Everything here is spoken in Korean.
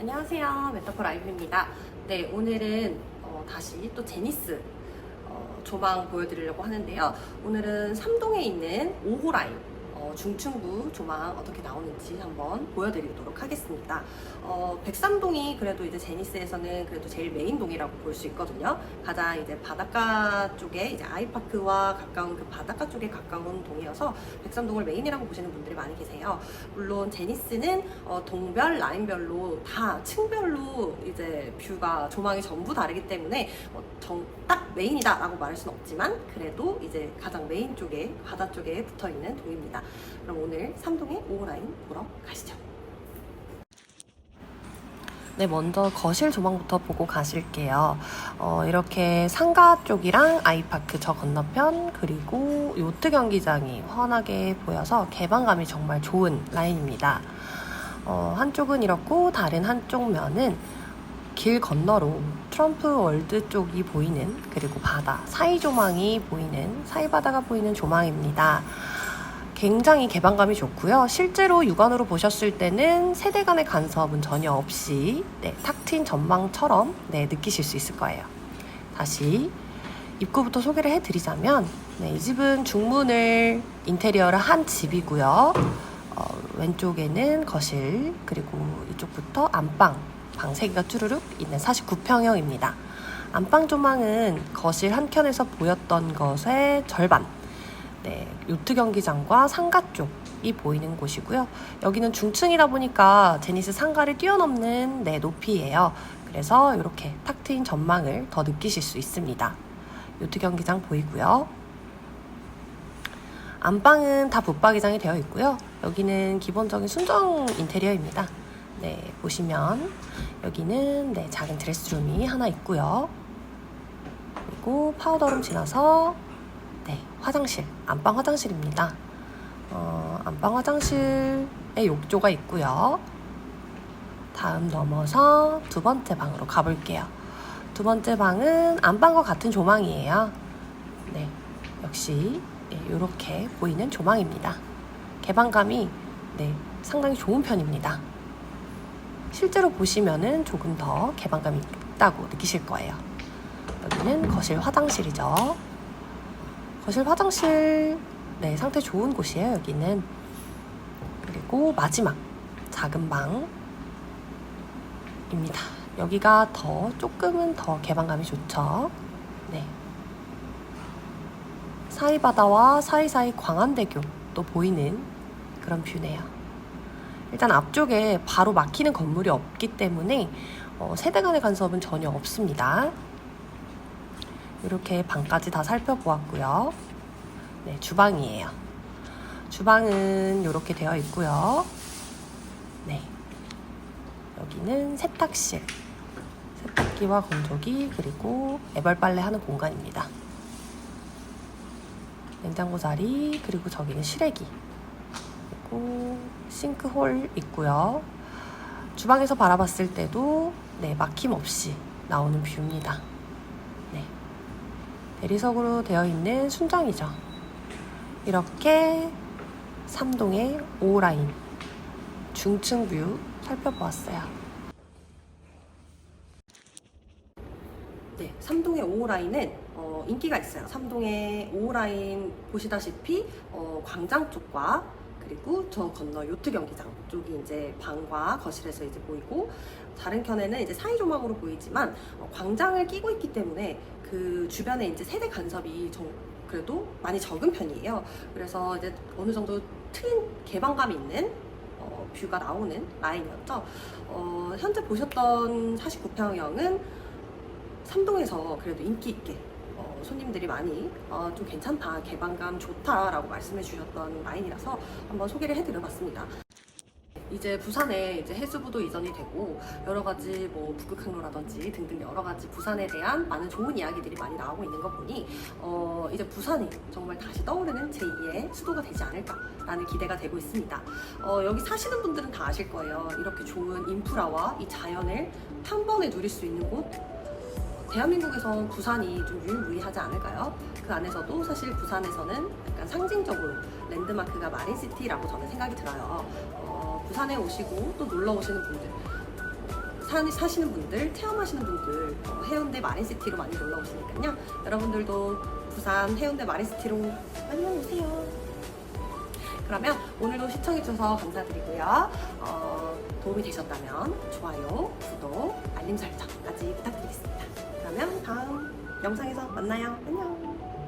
안녕하세요. 메타포 라이브입니다. 네, 오늘은 어, 다시 또 제니스 어, 조망 보여드리려고 하는데요. 오늘은 삼동에 있는 5호 라인 어, 중층부 조망 어떻게 나오는지 한번 보여드리도록 하겠습니다. 어, 백삼동이 그래도 이제 제니스에서는 그래도 제일 메인 동이라고 볼 수 있거든요. 가장 이제 바닷가 쪽에 이제 아이파크와 가까운 그 바닷가 쪽에 가까운 동이어서 백삼동을 메인이라고 보시는 분들이 많이 계세요. 물론 제니스는 어, 동별, 라인별로 다 층별로 이제 뷰가 조망이 전부 다르기 때문에 어, 정, 딱 메인이다라고 말할 수는 없지만 그래도 이제 가장 메인 쪽에 바다 쪽에 붙어 있는 동입니다. 그럼 오늘 삼동의 5호 라인 보러 가시죠. 네, 먼저 거실 조망부터 보고 가실게요. 어, 이렇게 상가 쪽이랑 아이파크 저 건너편 그리고 요트 경기장이 환하게 보여서 개방감이 정말 좋은 라인입니다. 어, 한쪽은 이렇고 다른 한쪽 면은 길 건너로 트럼프 월드 쪽이 보이는 그리고 바다 사이 조망이 보이는 사이 바다가 보이는 조망입니다. 굉장히 개방감이 좋고요. 실제로 육안으로 보셨을 때는 세대 간의 간섭은 전혀 없이 네, 탁 트인 전망처럼 네, 느끼실 수 있을 거예요. 다시 입구부터 소개를 해드리자면 네, 이 집은 중문을 인테리어를 한 집이고요. 어, 왼쪽에는 거실 그리고 이쪽부터 안방 방 3개가 쭈르륵 있는 49평형입니다. 안방 조망은 거실 한켠에서 보였던 것의 절반 네, 요트 경기장과 상가 쪽이 보이는 곳이고요. 여기는 중층이다 보니까 제니스 상가를 뛰어넘는 네, 높이예요. 그래서 이렇게 탁 트인 전망을 더 느끼실 수 있습니다. 요트 경기장 보이고요. 안방은 다 붙박이장이 되어 있고요. 여기는 기본적인 순정 인테리어입니다. 네, 보시면 여기는 네, 작은 드레스룸이 하나 있고요. 그리고 파우더룸 지나서 네, 화장실, 안방 화장실입니다. 어, 안방 화장실에 욕조가 있고요. 다음 넘어서 두 번째 방으로 가볼게요. 두 번째 방은 안방과 같은 조망이에요. 네, 역시 이렇게 보이는 조망입니다. 개방감이 네, 상당히 좋은 편입니다. 실제로 보시면은 조금 더 개방감이 있다고 느끼실 거예요. 여기는 거실 화장실이죠. 거실 화장실 네 상태 좋은 곳이에요 여기는. 그리고 마지막 작은 방입니다. 여기가 더 조금은 더 개방감이 좋죠. 네. 사이바다와 사이사이 광안대교도 보이는 그런 뷰네요. 일단 앞쪽에 바로 막히는 건물이 없기 때문에 어, 세대 간의 간섭은 전혀 없습니다 이렇게 방까지 다 살펴보았고요. 네, 주방이에요. 주방은 이렇게 되어 있고요. 네. 여기는 세탁실. 세탁기와 건조기 그리고 애벌 빨래 하는 공간입니다. 냉장고 자리 그리고 저기는 실외기 그리고 싱크홀 있고요. 주방에서 바라봤을 때도 네, 막힘 없이 나오는 뷰입니다. 네. 대리석으로 되어 있는 순정이죠. 이렇게 삼동의 5라인 중층 뷰 살펴보았어요. 네, 삼동의 5호 라인은 어, 인기가 있어요. 삼동의 5호 라인 보시다시피 어, 광장 쪽과 그리고 저 건너 요트 경기장 쪽이 이제 방과 거실에서 이제 보이고 다른 켠에는 이제 사이 조망으로 보이지만 어, 광장을 끼고 있기 때문에 그 주변에 이제 세대 간섭이 좀 그래도 많이 적은 편이에요. 그래서 이제 어느 정도 트인 개방감 있는 어, 뷰가 나오는 라인이었죠. 어, 현재 보셨던 49평형은 삼동에서 그래도 인기 있게 어, 손님들이 많이 어, 좀 괜찮다, 개방감 좋다라고 말씀해 주셨던 라인이라서 한번 소개를 해드려봤습니다. 이제 부산에 이제 해수부도 이전이 되고 여러 가지 뭐 북극항로라든지 등등 여러 가지 부산에 대한 많은 좋은 이야기들이 많이 나오고 있는 거 보니 어 이제 부산이 정말 다시 떠오르는 제2의 수도가 되지 않을까라는 기대가 되고 있습니다. 어 여기 사시는 분들은 다 아실 거예요. 이렇게 좋은 인프라와 이 자연을 한 번에 누릴 수 있는 곳 대한민국에선 부산이 좀 유일무이하지 않을까요? 그 안에서도 사실 부산에서는 약간 상징적으로 랜드마크가 마린시티라고 저는 생각이 들어요. 어, 부산에 오시고 또 놀러 오시는 분들 사, 사시는 분들, 체험하시는 분들 어, 해운대 마린시티로 많이 놀러 오시니까요. 여러분들도 부산 해운대 마린시티로 많이 오세요. 그러면 오늘도 시청해주셔서 감사드리고요. 어, 도움이 되셨다면 좋아요, 구독, 알림 설정까지 부탁드리겠습니다. 그러면 다음 영상에서 만나요. 안녕.